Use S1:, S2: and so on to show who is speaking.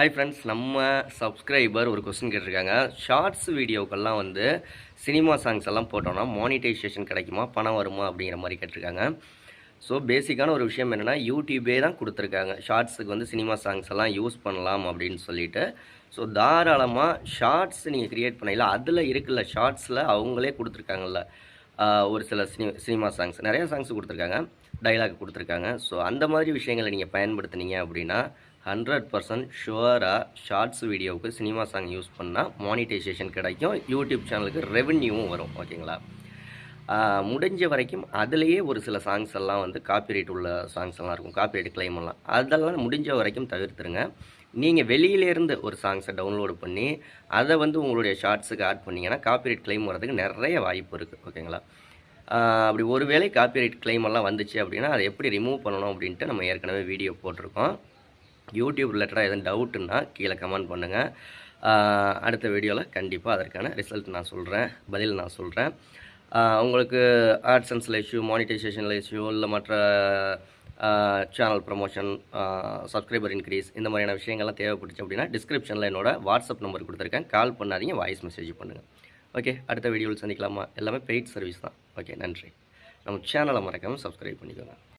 S1: Hi friends நம்ம subscriber ஒரு question கேட்டிருக்காங்க. ஷார்ட்ஸ் வீடியோக்கெல்லாம் வந்து சினிமா சாங்ஸ் எல்லாம் போட்டோம்னா மானிட்டைசேஷன் கிடைக்குமா? பணம் வருமா? அப்படிங்கிற மாதிரி கேட்டிருக்காங்க. ஸோ பேசிக்கான ஒரு விஷயம் என்னென்னா யூடியூபே தான் கொடுத்துருக்காங்க. ஷார்ட்ஸுக்கு வந்து சினிமா சாங்ஸ் எல்லாம் யூஸ் பண்ணலாம் அப்படின்னு சொல்லிட்டு. ஸோ தாராளமாக ஷார்ட்ஸ் நீங்கள் க்ரியேட் பண்ணல அதில் இருக்குல்ல ஷார்ட்ஸில் அவங்களே கொடுத்துருக்காங்கல்ல. ஒரு சில சினி சினிமா சாங்ஸ் நிறையா சாங்ஸ் கொடுத்துருக்காங்க. டைலாக் கொடுத்துருக்காங்க. ஸோ அந்த மாதிரி விஷயங்களை நீங்கள் பயன்படுத்துனீங்க அப்படின்னா ஹண்ட்ரட் பர்சன்ட் ஷுவராக ஷார்ட்ஸ் வீடியோவுக்கு சினிமா சாங் யூஸ் பண்ணால் மானிட்டைசேஷன் கிடைக்கும். யூடியூப் சேனலுக்கு ரெவென்யூவும் வரும் ஓகேங்களா? முடிஞ்ச வரைக்கும் அதுலேயே ஒரு சில சாங்ஸ் எல்லாம் வந்து காப்பிரைட் உள்ள சாங்ஸ் எல்லாம் இருக்கும் காப்பிரைட் கிளைம் எல்லாம். அதெல்லாம் முடிஞ்ச வரைக்கும் தவிர்த்துருங்க. நீங்கள் வெளியிலேருந்து ஒரு சாங்ஸை டவுன்லோடு பண்ணி அதை வந்து உங்களுடைய ஷார்ட்ஸுக்கு ஆட் பண்ணிங்கன்னா காப்பிரைட் கிளைம் வரதுக்கு நிறைய வாய்ப்பு இருக்குது ஓகேங்களா? அப்படி ஒருவேளை காப்பிரைட் கிளைம் எல்லாம் வந்துச்சு அப்படின்னா அதை எப்படி ரிமூவ் பண்ணணும் அப்படின்ட்டு நம்ம ஏற்கனவே வீடியோ போட்டிருக்கோம். யூடியூப் ரிலேட்டடாக எதுவும் டவுட்டுன்னா கீழே கமெண்ட் பண்ணுங்கள் அடுத்த வீடியோவில் கண்டிப்பாக அதற்கான ரிசல்ட் நான் சொல்கிறேன் பதில் நான் சொல்கிறேன் உங்களுக்கு ஆட்சன்ஸில் இஷ்யூ மானிட்டைசேஷனில் இஷ்யூ இல்லை மற்ற சேனல் ப்ரமோஷன் சப்ஸ்கிரைபர் இன்க்ரீஸ் இந்த மாதிரியான விஷயங்கள்லாம் தேவைப்பட்டுச்சு அப்படின்னா டிஸ்கிரிப்ஷனில் என்னோட வாட்ஸ்அப் நம்பர் கொடுத்துருக்கேன். கால் பண்ணாதீங்க வாய்ஸ் மெசேஜ் பண்ணுங்கள் ஓகே அடுத்த வீடியோவில் சந்திக்கலாமா? எல்லாமே பெய்ட் சர்வீஸ் தான். ஓகே நன்றி. நம்ம சேனலை மறக்காமல் சப்ஸ்கிரைப் பண்ணிக்கோங்க.